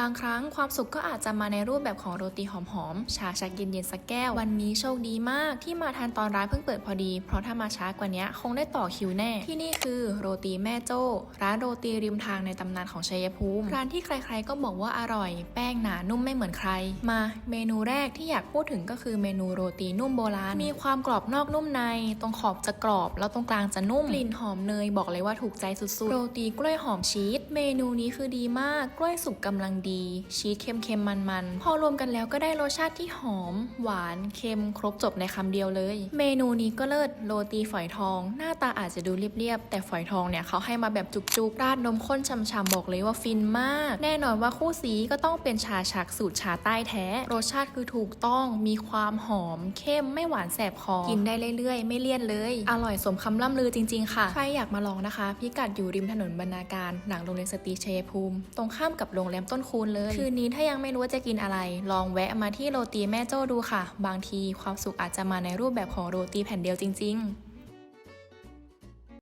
บางครั้งความสุขก็อาจจะมาในรูปแบบของโรตีหอมๆ ชาชักเย็นๆสักแก้ว วันนี้โชคดีมากที่มาทันตอนร้านเพิ่งเปิดพอดี เพราะถ้ามาช้ากว่านี้คงได้ต่อคิวแน่ ที่นี่คือโรตีแม่โจ้ ร้านโรตีริมทางในตำนานของชัยภูมิ ร้านที่ใครๆ ก็บอกว่าอร่อย แป้งหนานุ่มไม่เหมือนใคร มาเมนูแรกที่อยากพูดถึงก็คือเมนูโรตีนุ่มโบราณ มีความกรอบนอกนุ่มใน ตรงขอบจะกรอบ แล้วตรงกลางจะนุ่ม กลิ่นหอมเนยบอกเลยว่าถูกใจสุดๆ โรตีกล้วยหอมชีส เมนูนี้คือดีมาก กล้วยสุกกำลังดี ชีสเค็มๆมันๆ พอรวมกันแล้วก็ได้รสชาติที่หอม หวานเค็มครบจบในคำเดียวเลย เมนูนี้ก็เลิศโรตีฝอยทอง หน้าตาอาจจะดูเรียบๆ แต่ฝอยทองเนี่ยเขาให้มาแบบจุกๆ ราดนมข้นช่ำๆบอกเลยว่าฟินมาก แน่นอนว่าคู่สีก็ต้องเป็นชาชักสูตรชาใต้แท้ รสชาติคือถูกต้องมีความหอม เข้มไม่หวานแสบคอกินได้เรื่อยๆ ไม่เลี่ยนเลย อร่อยสมคำล่ำลือจริง ๆ ค่ะ ใครอยากมาลองนะคะ พิกัดอยู่ริมถนนบรรณาการหลังโรงเรียนสตรีชัยภูมิ ตรงข้ามกับโรงแรมต้นคูณเลย คืนนี้ถ้ายังไม่รู้ว่าจะกินอะไร ลองแวะมาที่โรตีแม่โจ้ดูค่ะ บางทีความสุขอาจจะมาในรูปแบบของโรตีแผ่นเดียวจริง ๆ